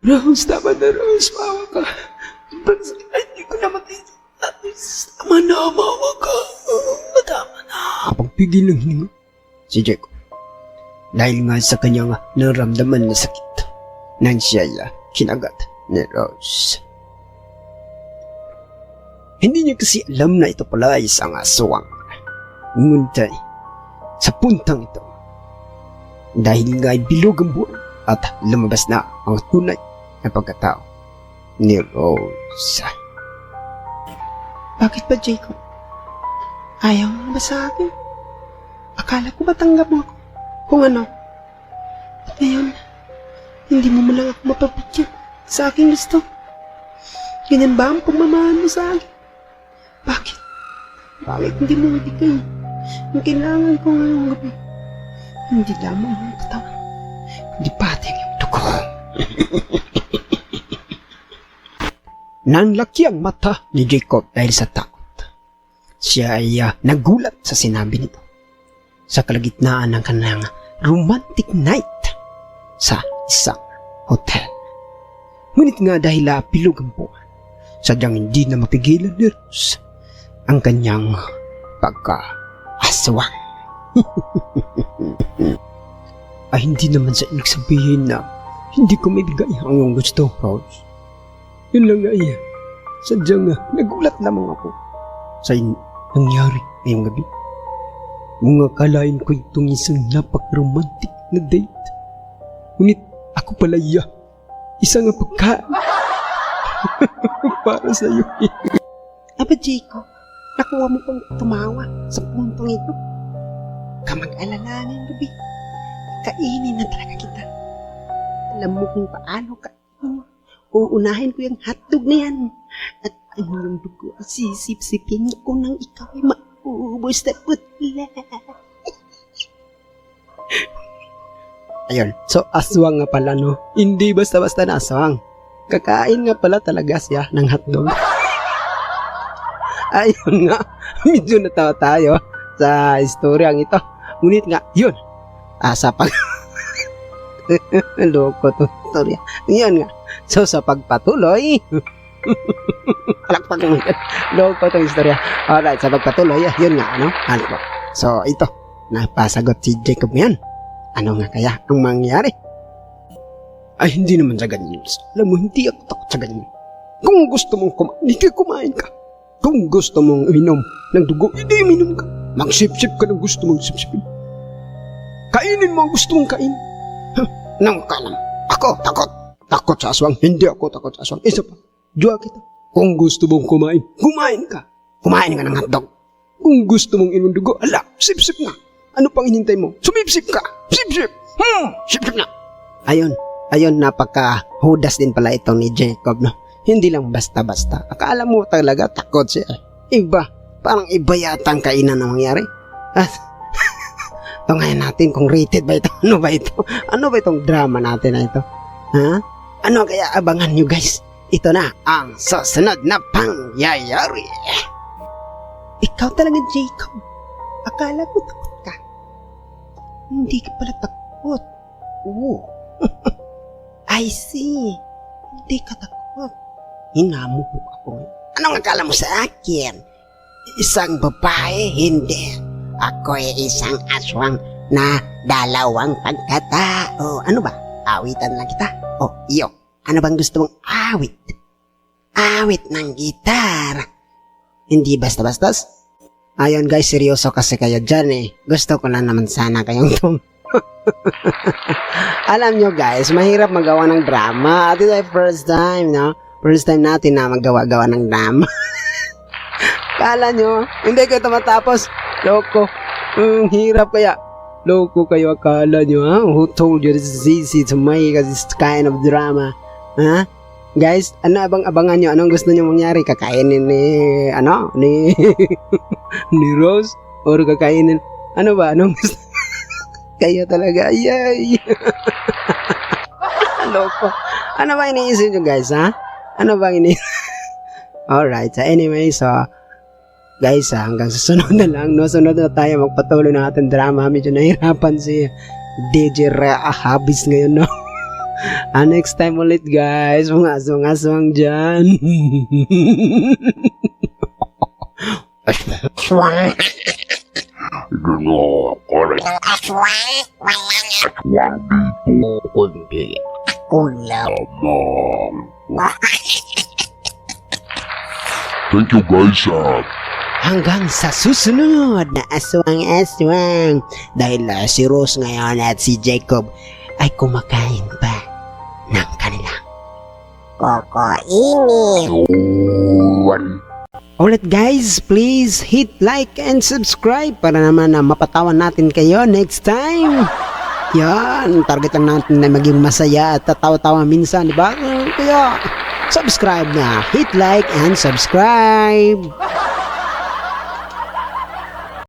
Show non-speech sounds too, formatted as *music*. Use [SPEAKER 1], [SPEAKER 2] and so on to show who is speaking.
[SPEAKER 1] Rose, tama na Rose, mawa ka. Ay, hindi ko naman Tama na, mawa ka. Tama na. Pagpigil ng hininga. Si Jacob. Dahil nga sa kanyang naramdaman na sakit, nang siya kinagat ni Rose. Hindi niya kasi alam na ito pala ay isang aswang. Ngunit ay, sa puntang ito, dahil nga ay bilog ang buwan at lumabas na ang tunay na pagkatao ni Rose.
[SPEAKER 2] Bakit ba, Jacob? Ayaw mo ba sa akin? Akala ko ba tanggap mo ako? Kung ano? At ngayon, hindi mo mo lang ako mapapagyan sa aking gusto. Ganyan ba ang pagmamahal mo sa akin? Bakit? Bakit hindi mo ibigay ang kailangan ko ngayong gabi? Hindi lamang ang katawan, kundi pati ang.
[SPEAKER 1] Nanlaki ang mata ni Jacob dahil sa takot. Siya ay ah, nagulat sa sinabi nito. Sa kalagitnaan ng kanyang romantic night sa isang hotel. Ngunit nga dahil ah, pilog ang buwan, sadyang hindi na mapigilan ni Rose ang kanyang pagka-aswang. ay *laughs* hindi naman sa ibig sabihin na hindi ko maibigay ang iyong gusto, Rose. Yun lang nga iya. Sadyang nga, nagulat lamang ako sa nangyari ngayong gabi. Mga kalain ko itong isang napaka-romantic na date. Ngunit ako pala iya. Isang pagka... *laughs* para sa iyo.
[SPEAKER 2] Aba, Jacob, nakuha mo pang tumawa sa puntong ito. Kamag-alala ngayong gabi. Kainin na talaga kita. Alam mo kung paano ka. Uunahin ko yung hotdog na yan. At ano yung dugo, sisip-sipin ko nang ikaw ay maubos na putla.
[SPEAKER 1] Ayun. So, aswang nga pala, no? Hindi basta-basta na aswang. Kakain nga pala talaga siya ng hotdog. *laughs* Ayun nga. *laughs* Medyo natawa tayo sa istoryang ito. Ngunit nga, yun. Ah, sa pag... *laughs* *laughs* Loko to istorya. Yan nga. So, sa pagpatuloy... Palakpak mo yan. Loko to istorya. Alright, sa pagpatuloy, yun nga, ano? Ano po? So, ito. Napasagot si Jacob ngayon. Ano nga kaya ang mangyari? Ay, hindi naman sa ganyan. Alam mo, hindi ako takot sa ganyan. Kung gusto mong kumain, hindi kumain ka. Kung gusto mong uminom ng dugo, hindi uminom ka. Magsip-sip ka ng gusto mong sip-sipin. Kainin mo ang gusto mong kain. Huh, nang kalam. Ako, takot. Takot sa aswang. Hindi ako takot sa aswang. Isa pa. Diwa kita. Kung gusto mong kumain, kumain ka. Kumain ka ng hotdog. Kung gusto mong inom ala, sip-sip na. Ano pang hinintay mo? Sumipsip ka! Sip-sip! Hmm! Sip-sip na! Ayun, ayun, napaka-hudas din pala ito ni Jacob, no? Hindi lang basta-basta. Akala mo talaga takot siya. Iba. Parang iba yata ang kainan na mangyari. At, tungayan natin kung rated ba ito. *laughs* Ano ba ito? Ano ba itong drama natin na ito? Ha? Ano kaya abangan nyo guys? Ito na ang susunod na pangyayari.
[SPEAKER 2] Ikaw talaga, Jacob. Akala ko takot ka. Hindi ka pala takot. Oo. *laughs* I see. Hindi ka takot.
[SPEAKER 1] Hinamo mo ako. Anong akala mo sa akin? Isang babae, hindi. Ako ay isang aswang na dalawang pagkatao. Ano ba? Awitan lang kita. O, iyo. Ano bang gusto mong awit? Awit ng gitar. Hindi basta-bastas? Ayun guys, seryoso kasi kayo dyan eh. Gusto ko na naman sana kayong tum... *laughs* Alam nyo guys, mahirap magawa ng drama. At ito ay first time, no? First time natin na magawa-gawa ng drama. *laughs* Kala nyo, hindi ko ito matapos. Loko. Ang hirap kaya. Loko kayo akala nyo, ha? Who told you this is easy to make this kind of drama? Ha? Guys, ano abang abangan nyo? Anong gusto nyo mangyari? Kakainin ni, ano? Ni, *laughs* ni Rose? Or kakainin, ano ba? Anong gusto? *laughs* kayo talaga, yay! *laughs* Loko. Ano ba iniisip nyo guys, ha? Ano ba iniisip? Alright, so anyway, so guys, ah, hanggang sa sunod na lang, no? Sunod na tayo magpatuloy ng ating drama. Medyo nahirapan si DJ Rea Habis ngayon, no? *laughs* Ah, next time ulit guys. Mga aswang-aswang dyan.
[SPEAKER 3] Aswang.
[SPEAKER 4] Gano'n ako rin.
[SPEAKER 3] Ng aswang.
[SPEAKER 4] Dito. Kundi.
[SPEAKER 3] Kulang.
[SPEAKER 4] Thank you guys ah.
[SPEAKER 1] Hanggang sa susunod na aswang-aswang. Dahil ah, si Rose ngayon at si Jacob ay kumakain pa ng kanilang.
[SPEAKER 3] Kokoinit.
[SPEAKER 4] Yun.
[SPEAKER 1] Alright guys, please hit like and subscribe para naman na mapatawan natin kayo next time. Yan, target lang natin na maging masaya at tatawa-tawa minsan, di ba? Kaya subscribe na, hit like and subscribe.